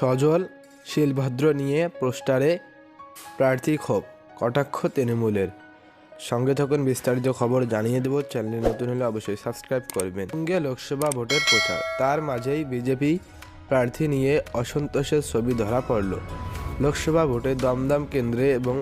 সজল শিলভদ্র নিয়ে পোস্টারে প্রার্থী ক্ষোভ, কটাক্ষ তৃণমূলের। সঙ্গে থাকুন বিস্তারিত খবর জানিয়ে দেবো, চ্যানেলে নতুন হলে অবশ্যই সাবস্ক্রাইব করবেন। সঙ্গে লোকসভা ভোটের প্রচার, তার মাঝেই বিজেপি প্রার্থী নিয়ে অসন্তোষের ছবি ধরা পড়ল। লোকসভা ভোটে দমদম কেন্দ্রে এবং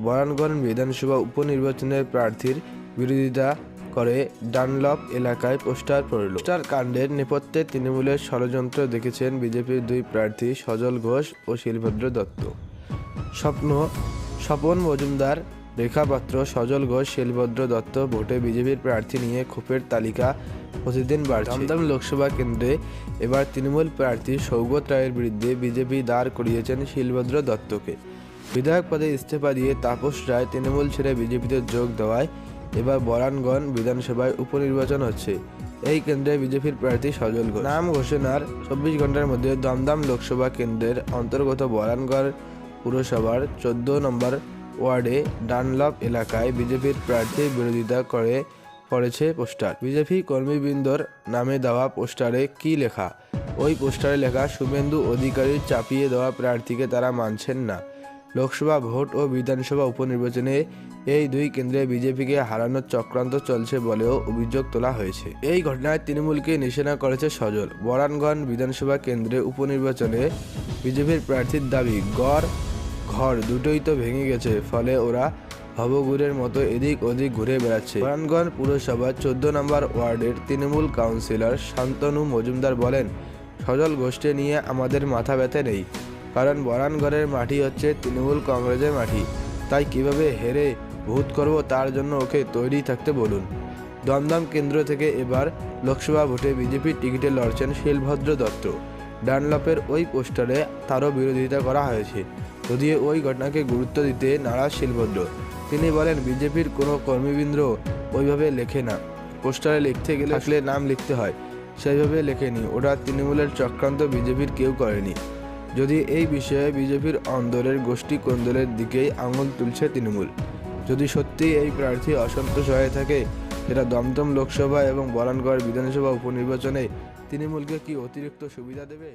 বরানগঞ্জ বিধানসভা উপনির্বাচনের প্রার্থীর বিরোধিতা করে ডানলপ এলাকায় পোস্টার পড়ল। পোস্টার কাণ্ডের নেপথ্যে তৃণমূলের ষড়যন্ত্র দেখেছেন বিজেপির দুই প্রার্থী সজল ঘোষ ও শিলভদ্র দত্ত। স্বপ্ন, স্বপন মজুমদার রেখাপাত্র সজল ঘোষ, শিলভদ্র দত্ত ভোটে বিজেপির প্রার্থী নিয়ে ক্ষোভের তালিকা প্রতিদিন বাড়ছে। দমদম লোকসভা কেন্দ্রে এবার তৃণমূল প্রার্থী সৌগত রায়ের বিরুদ্ধে বিজেপি দাঁড় করিয়েছেন শিলভদ্র দত্তকে। বিধায়ক পদে ইস্তফা দিয়ে তাপস রায় তৃণমূল ছেড়ে বিজেপিতে যোগ দেওয়ায় এবার বরানগঞ্জ বিধানসভায় উপনির্বাচন হচ্ছে। এই কেন্দ্রে বিজেপির প্রার্থী সজল ঘোষ। নাম ঘোষণার চব্বিশ ঘণ্টার মধ্যে দমদম লোকসভা কেন্দ্রের অন্তর্গত বরানগড় পুরসভার চোদ্দ নম্বর ওয়ার্ডে ডানলপ এলাকায় বিজেপির প্রার্থীর বিরোধিতা করে পড়েছে পোস্টার। বিজেপি কর্মীবৃন্দর নামে দেওয়া পোস্টারে কি লেখা? ওই পোস্টারে লেখা, শুভেন্দু অধিকারীর চাপিয়ে দেওয়া প্রার্থীকে তারা মানছেন না। লোকসভা ভোট ও বিধানসভা উপনির্বাচনে এই দুই কেন্দ্রে বিজেপিকে হারানোর চক্রান্ত চলছে বলেও অভিযোগ তোলা হয়েছে। এই ঘটনায় তৃণমূলকে নিশানা করেছে সজল। বরানগঞ্জ বিধানসভা কেন্দ্রে উপনির্বাচনে বিজেপির প্রার্থীর দাবি, গড়, ঘর দুটোই তো ভেঙে গেছে, ফলে ওরা ভবঘুরের মতো এদিক ওদিক ঘুরে বেড়াচ্ছে। বরানগঞ্জ পুরসভার চোদ্দ নম্বর ওয়ার্ডের তৃণমূল কাউন্সিলর শান্তনু মজুমদার বলেন, সজল গোষ্ঠী নিয়ে আমাদের মাথা ব্যথা নেই। কারণ বরানগড়ের মাটি হচ্ছে তৃণমূল কংগ্রেসের মাটি। তাই কীভাবে হেরে ভূত করব তার জন্য ওকে তৈরি থাকতে বলুন। দমদম কেন্দ্র থেকে এবার লোকসভা ভোটে বিজেপির টিকিটে লড়ছেন শিলভদ্র দত্ত। ডানলপের ওই পোস্টারে তারও বিরোধিতা করা হয়েছে। যদিও ওই ঘটনাকে গুরুত্ব দিতে নারাজ শিলভদ্র। তিনি বলেন, বিজেপির কোনো কর্মীবৃন্দ ওইভাবে লেখে না। পোস্টারে লিখতে গেলে আসলে নাম লিখতে হয়। সেইভাবে লেখেনি। ওটা তৃণমূলের চক্রান্ত, বিজেপির কেউ করেনি। যদি এই বিষয়ে বিজেপির অন্দরের গোষ্ঠী কোন্দলের দিকেই আঙুল তুলছে তৃণমূল। যদি সত্যি এই প্রার্থী অসন্তোষ হয়ে থাকে, সেটা দমদম লোকসভা এবং বরানগড় বিধানসভা উপনির্বাচনে তৃণমূলকে কি অতিরিক্ত সুবিধা দেবে?